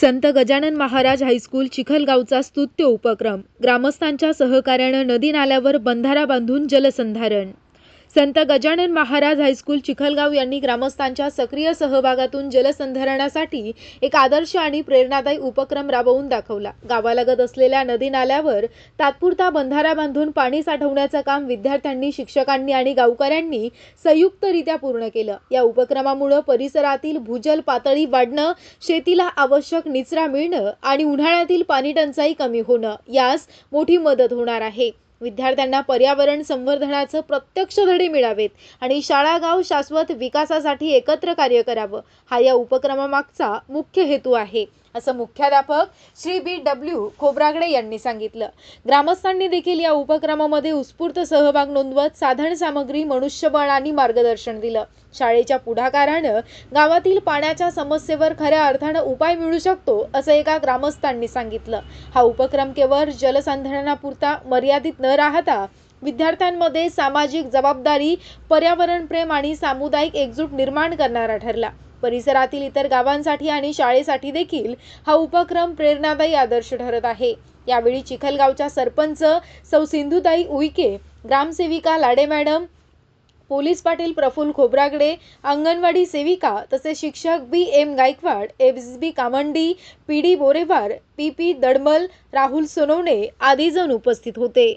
संत Gajanan Maharaj high school चिखलगावचा स्तुत्य उपक्रम. ग्रामस्थांच्या सहकार्यानं नदी नाल्यावर बंधारा बांधून जलसंधारण. संत गजानन महाराज हायस्कूल चिखलगाव यांनी ग्रामस्थांच्या सक्रिय सहभागातून जलसंधारणासाठी एक आदर्श आणि प्रेरणादायी उपक्रम राबवून दाखवला. गावालगत असलेल्या नदी नाल्यावर तात्पुरता बंधारा बांधून पाणी साठवण्याचं काम विद्यार्थ्यांनी शिक्षकांनी आणि गावकऱ्यांनी संयुक्तरित्या पूर्ण केलं. या उपक्रमामुळे परिसरातील भूजल पातळी वाढणं शेतीला आवश्यक निचरा मिळणं आणि उन्हाळ्यातील पाणी टंचाई कमी होणं यास मोठी मदत होणार आहे. विद्यार्थ्यांना पर्यावरण संवर्धनाचं प्रत्यक्ष धडे मिळावेत आणि शाळा गाव शाश्वत विकासासाठी एकत्र कार्य करावं हा या उपक्रमामागचा मुख्य हेतू आहे. असं मुख्याध्यापक श्री बी डब्ल्यू खोब्रागडे यांनी सांगितलं. ग्रामस्थांनी देखील या उपक्रमामध्ये उत्स्फूर्त सहभाग नोंदवत साधन सामग्री मनुष्यबळ आणि मार्गदर्शन दिलं. शाळेच्या पुढाकारानं गावातील पाण्याच्या समस्येवर खऱ्या अर्थानं उपाय मिळू शकतो असं एका ग्रामस्थांनी सांगितलं. हा उपक्रम केवळ जलसंधारणापुरता मर्यादित न राहता विद्यार्थ्यांमध्ये सामाजिक जबाबदारी पर्यावरण प्रेम आणि सामुदायिक एकजूट निर्माण करणारा ठरला. परिसरातील इतर गावांसाठी आणि शाळेसाठी देखील हा उपक्रम प्रेरणादायी आदर्श ठरत आहे. यावेळी चिखलगावच्या सरपंच सौ सिंधुताई उईके ग्रामसेविका लाडे मॅडम पोलीस पाटील प्रफुल्ल खोब्रागडे अंगणवाडी सेविका तसेच शिक्षक B M Gaikwad S B Kamandi P D Borewar P P Dadmal Rahul Sonawane आदी जण उपस्थित होते.